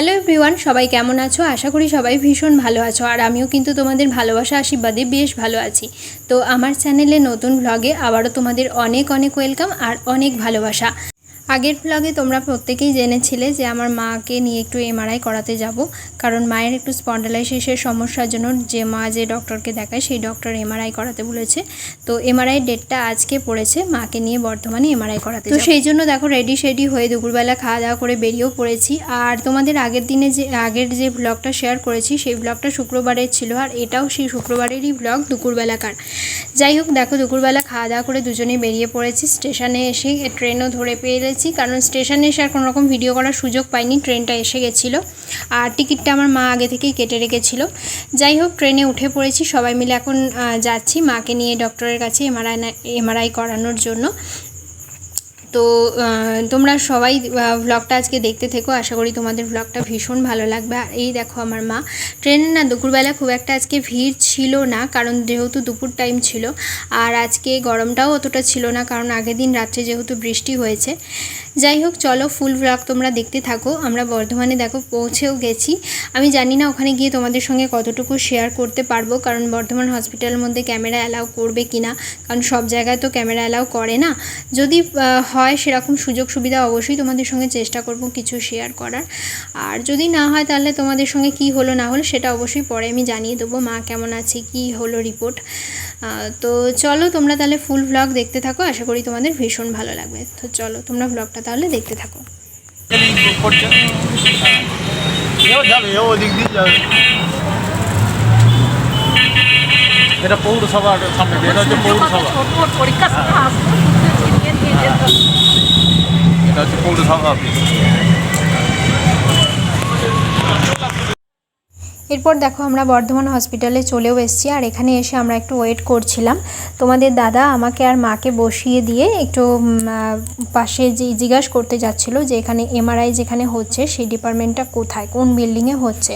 Hello everyone, সবাই কেমন আছো? আশা করি সবাই ভীষণ ভালো আছো, আর আমিও কিন্তু তোমাদের ভালোবাসা, আশীর্বাদে বেশ ভালো আছি। তো আমার চ্যানেলে নতুন ভ্লগে আবারও তোমাদের অনেক অনেক ওয়েলকাম আর অনেক ভালোবাসা। আগের ভ্লগে তোমরা প্রত্যেকেই জেনেছিলে যে আমার মাকে নিয়ে একটু এমআরআই করাতে যাব। কারণ মায়ের একটু স্পন্ডালাইসিসের সমস্যার জন্য যে মা যে ডক্টরকে দেখায় সেই ডক্টর এমআরআই করাতে বলেছে। তো এমআরআই ডেটটা আজকে পড়েছে মাকে নিয়ে বর্ধমানে এমআরআই করাতে তো সেই জন্য দেখো রেডি শেডি হয়ে দুপুরবেলা খাওয়া দাওয়া করে বেরিয়েও পড়েছি। আর তোমাদের আগের দিনে যে আগের যে ব্লগটা শেয়ার করেছি সেই ব্লগটা শুক্রবারের ছিল। আর এটাও সেই শুক্রবারেরই ব্লগ দুপুরবেলাকার। যাই হোক দেখো দুপুরবেলা খাওয়া দাওয়া করে দুজনেই বেরিয়ে পড়েছি। স্টেশনে এসে ট্রেনও ধরে পেয়েছি কারণ স্টেশনে এসে আর কোনোরকম ভিডিও করার সুযোগ পাইনি, ট্রেনটা এসে গেছিল। আর টিকিটটা আমার মা আগে থেকেই কেটে রেখেছিল। যাই হোক, ট্রেনে উঠে পড়েছি, সবাই মিলে এখন যাচ্ছি মাকে নিয়ে ডক্টরের কাছে এমআরআই এমআরআই করানোর জন্য। তো তোমরা সবাই ভ্লগটা আজকে দেখতে থেকো। আশা করি তোমাদের ভ্লগটা ভীষণ ভালো লাগবে। আর এই দেখো আমার মা। ট্রেনে না দুপুরবেলা খুব একটা আজকে ভিড় ছিল না কারণ যেহেতু দুপুর টাইম ছিল। আর আজকে গরমটাও অতটা ছিল না কারণ আগের দিন রাত্রে যেহেতু বৃষ্টি হয়েছে। যাই হোক চলো ফুল ভ্লগ তোমরা দেখতে থাকো। আমরা বর্ধমানে দেখো পৌঁছেও গেছি। আমি জানি না ওখানে গিয়ে তোমাদের সঙ্গে কতটুকু শেয়ার করতে পারব কারণ বর্ধমান হসপিটালের মধ্যে ক্যামেরা অ্যালাউ করবে কি না কারণ সব জায়গায় তো ক্যামেরা অ্যালাউ করে না। যদি আহ, হয় সেরকম সুযোগ সুবিধা অবশ্যই তোমাদের সঙ্গে চেষ্টা করব কিছু শেয়ার করার। আর যদি না হয় তাহলে তোমাদের সঙ্গে কি হলো না হলো সেটা অবশ্যই পরে আমি জানিয়ে দেবো মা কেমন আছে কি হলো রিপোর্ট তো চলো তোমরা তাহলে ফুল ভ্লগ দেখতে থাকো আশা করি তোমাদের ভীষণ ভালো লাগবে। তো চলো তোমরা ভ্লগটা তাহলে দেখতে থাকো। এটা পৌরসভার সামনে এটা হচ্ছে পৌরসভা। পরীক্ষা সময় আসব নিয়ে নিয়ে যেত এটা হচ্ছে পৌরসভা অফিস এরপর দেখো আমরা বর্ধমান হসপিটালে চলেও এসেছি, আর এখানে এসে আমরা একটু ওয়েট করছিলাম। তোমাদের দাদা আমাকে আর মাকে বসিয়ে দিয়ে একটু পাশে যে জিজ্ঞাসা করতে যাচ্ছিল যে এখানে এমআরআই যেখানে হচ্ছে, সেই ডিপার্টমেন্টটা কোথায়, কোন বিল্ডিংয়ে হচ্ছে?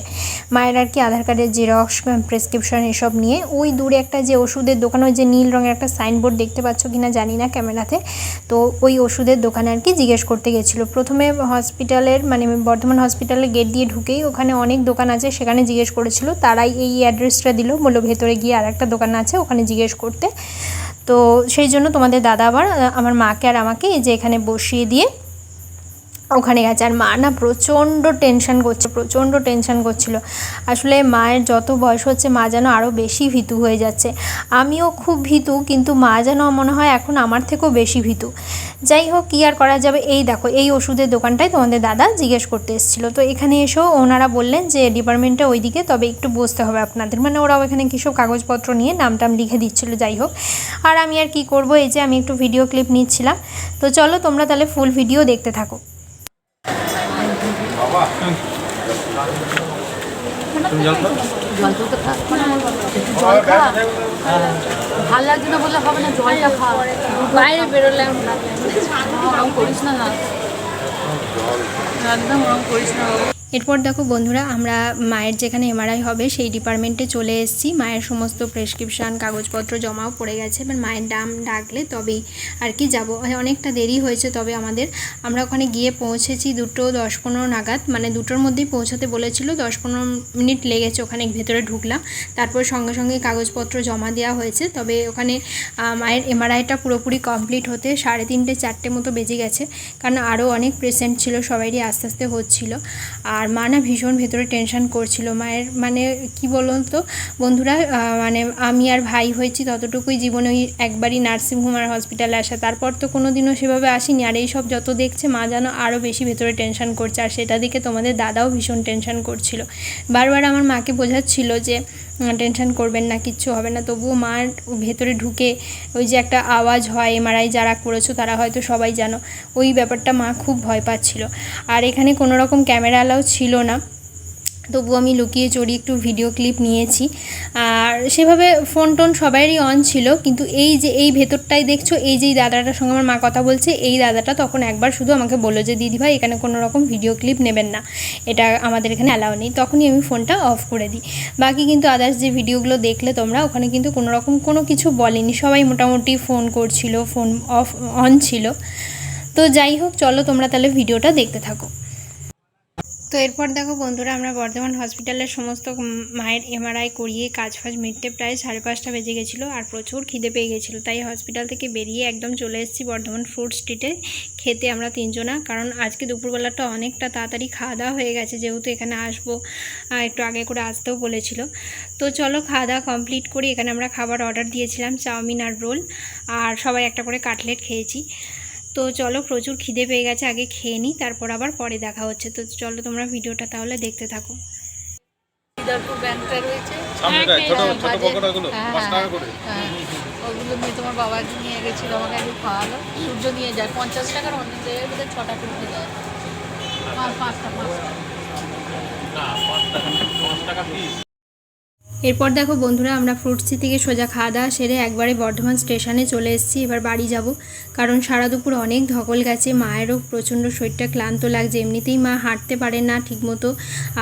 মায়ের আর কি আধার কার্ডের জেরক্স প্রেসক্রিপশন এসব নিয়ে। ওই দূরে একটা যে ওষুধের দোকান, ওই যে নীল রঙের একটা সাইনবোর্ড দেখতে পাচ্ছ কিনা জানি না ক্যামেরাতে। তো ওই ওষুধের দোকানে আর কি জিজ্ঞেস করতে গেছিল। প্রথমে হসপিটালের মানে বর্ধমান হসপিটালের গেট দিয়ে ঢুকেই ওখানে অনেক দোকান আছে, সেখানে জিজ্ঞেস করেছিল, তারাই এই অ্যাড্রেসটা দিল, বলল ভেতরে গিয়ে আর একটা দোকান আছে, ওখানে জিজ্ঞেস করতে। তো সেই জন্য তোমাদের দাদা আবার আমার মাকে আর আমাকে এই যে এখানে বসিয়ে দিয়ে ওখানে গেছে। আর মা না প্রচণ্ড টেনশন করছে, প্রচণ্ড টেনশন করছিল। আসলে মায়ের যত বয়স হচ্ছে, মা যেন আরও বেশি ভীতু হয়ে যাচ্ছে। আমিও খুব ভীতু, কিন্তু মা যেন মনে হয় এখন আমার থেকেও বেশি ভীতু। যাই হোক কী আর করা যাবে? এই দেখো, এই ওষুধের দোকানটায় তোমাদের দাদা জিজ্ঞেস করতে এসেছিল। তো এখানে এসেও ওনারা বললেন যে ডিপার্টমেন্টটা ওইদিকে, তবে একটু বসতে হবে আপনাদের। মানে ওরাও এখানে কিসব কাগজপত্র নিয়ে নাম টাম লিখে দিচ্ছিল যাই হোক আর আমি আর কি করব, এই যে আমি একটু ভিডিও ক্লিপ নিচ্ছিলাম। তো চলো, তোমরা তাহলে ফুল ভিডিও দেখতে থাকো। তুমি জল তো খা একটু জল খা ভালো লাগছে না বললে হবে না জলটা খা বাইরে বেরোলাম ওরম করিস না না একদম ওরম করিস না। এরপর দেখো বন্ধুরা, আমরা মায়ের যেখানে এমআরআই হবে, সেই ডিপার্টমেন্টে চলে এসেছি। মায়ের সমস্ত প্রেসক্রিপশান কাগজপত্র জমাও পড়ে গেছে। এবার মায়ের দাম ডাকলে তবেই আর কি যাব। অনেকটা দেরি হয়েছে তবে আমাদের। আমরা ওখানে গিয়ে পৌঁছেছি দুটো দশ পনেরো নাগাদ। মানে দুটোর মধ্যেই পৌঁছাতে বলেছিল, দশ পনেরো মিনিট লেগেছে ওখানে ভেতরে ঢুকলাম। তারপর সঙ্গে সঙ্গে কাগজপত্র জমা দেওয়া হয়েছে। তবে ওখানে মায়ের এমআরআইটা পুরোপুরি কমপ্লিট হতে সাড়ে তিনটে, চারটে মতো বেজে গেছে। কারণ আরও অনেক পেশেন্ট ছিল, সবাইরই আস্তে আস্তে হচ্ছিল। আর মা না ভীষণ ভেতরে টেনশন করছিল। মায়ের মানে কি বলুন তো? বন্ধুরা মানে আমি আর ভাই হয়েছি ততটুকুই জীবনে ওই একবারই নার্সিংহোম আর হসপিটালে আসা। তারপর তো কোনো দিনও সেভাবে আসিনি। আর এই সব যত দেখছে, মা যেন আরও বেশি ভেতরে টেনশন করছে। আর সেটা দিকে তোমাদের দাদাও ভীষণ টেনশন করছিল। বারবার আমার মাকে বোঝাচ্ছিল যে টেনশন করবেন না, কিচ্ছু হবে না। তবুও মার ভেতরে ঢুকে ওই যে একটা আওয়াজ হয়, এমআরআই যারা করেছ তারা হয়তো সবাই জানো। ওই ব্যাপারটা মা খুব ভয় পাচ্ছিল। আর এখানে কোনো রকম ক্যামেরা অ্যালাউ ছিল না। তবু আমি লুকিয়ে চড়ি, একটু ভিডিও ক্লিপ নিয়েছি। আর সেভাবে ফোন টোন সবারই অন ছিল, কিন্তু এই যে এই ভেতরটাই দেখছ, এই যে দাদাটার সঙ্গে আমার মা কথা বলছে, এই দাদাটা তখন একবার শুধু আমাকে বলল যে দিদিভাই এখানে কোনো রকম ভিডিও ক্লিপ নেবেন না। এটা আমাদের এখানে অ্যালাউ নেই। তখনই আমি ফোনটা অফ করে দিই। বাকি কিন্তু আদার্স যে ভিডিওগুলো দেখলে তোমরা, ওখানে কিন্তু কোনো রকম কোনো কিছু বলেনি। সবাই মোটামুটি ফোন করছিল ফোন অফ অন ছিল। তো যাই হোক, চলো তোমরা তাহলে ভিডিওটা দেখতে থাকো। তো এরপর দেখো বন্ধুরা, আমরা বর্ধমান হসপিটালের সমস্ত মায়ের এমআরআই করিয়ে কাজ ফাজ মিটতে প্রায় সাড়ে পাঁচটা বেজে গেছিল আর প্রচুর খিদে পেয়ে গেছিল। তাই হসপিটাল থেকে বেরিয়ে একদম চলে এসেছি বর্ধমান ফ্রুট স্ট্রিটে খেতে আমরা তিনজনা, কারণ আজকে দুপুরবেলাটা অনেকটা তাড়াতাড়ি খাওয়া দাওয়া হয়ে গেছে, যেহেতু এখানে আসব একটু আগে করে আসতেও বলেছিল। তো চলো খাওয়া দাওয়া কমপ্লিট করি, এখানে আমরা খাবার অর্ডার দিয়েছিলাম, চাউমিন আর রোল, আর সবাই একটা করে কাটলেট খেয়েছি। তো চলো প্রচুর খিদে পেয়ে গেছে আগে খেয়ে নিই তারপর আবার পরে দেখা হচ্ছে। তো চলো তোমরা ভিডিওটা তাহলে দেখতে থাকো। হ্যাঁ, পাঁচ টাকা হ্যাঁ ওগুলো নিয়ে তোমার বাবা নিয়ে গেছিল আমাকে একটু খাওয়ালো। সূর্য নিয়ে যায় পঞ্চাশ টাকার অনেক জায়গায় বোধহয় ছটা করতে যায় পাঁচ পাঁচটা পাঁচটা এরপর দেখো বন্ধুরা, আমরা ফ্রুটসি থেকে সোজা খাওয়া দাওয়া সেরে একবারে বর্ধমান স্টেশনে চলে এসেছি। এবার বাড়ি যাব, কারণ সারা দুপুর অনেক ধকল গেছে। মায়েরও প্রচণ্ড শরীরটা ক্লান্ত লাগছে, এমনিতেই মা হাঁটতে পারে না ঠিকমতো,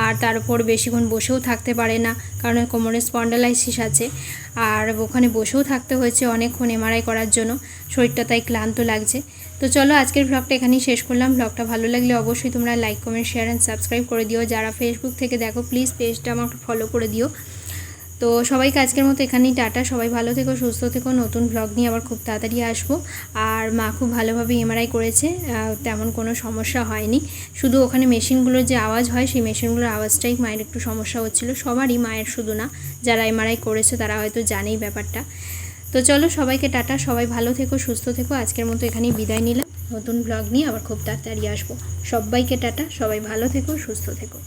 আর তার উপর বেশিক্ষণ বসেও থাকতে পারে না, কারণ কোমরে স্পন্ডালাইসিস আছে। আর ওখানে বসেও থাকতে হয়েছে অনেকক্ষণ এমআরআই করার জন্য, শরীরটা তাই ক্লান্ত লাগছে। তো চলো আজকের ব্লগটা এখানেই শেষ করলাম। ব্লগটা ভালো লাগলে অবশ্যই তোমরা like comment share and subscribe করে দিও। যারা ফেসবুক থেকে দেখো প্লিজ পেজটা আমাকে ফলো করে দিও। তো সবাইকে আজকের মতো এখানেই টাটা। সবাই ভালো থেকো, সুস্থ থেকো। নতুন ব্লগ নিয়ে আবার খুব তাড়াতাড়ি আসব। আর মা খুব ভালোভাবে এমআরআই করেছে তেমন কোনো সমস্যা হয়নি। শুধু ওখানে মেশিনগুলোর যে আওয়াজ হয়, সেই মেশিনগুলোর আওয়াজটাই মায়ের একটু সমস্যা হচ্ছিল। সবারই মায়ের শুধু না, যারা এমআরআই করেছে তারা হয়তো জানেই ব্যাপারটা। তো চলো সবাইকে টাটা, সবাই ভালো থেকো, সুস্থ থেকো। আজকের মতো এখানেই বিদায় নিলাম। নতুন ব্লগ নিয়ে আবার খুব তাড়াতাড়ি আসব। সবাইকে টাটা, সবাই ভালো থেকো, সুস্থ থেকো।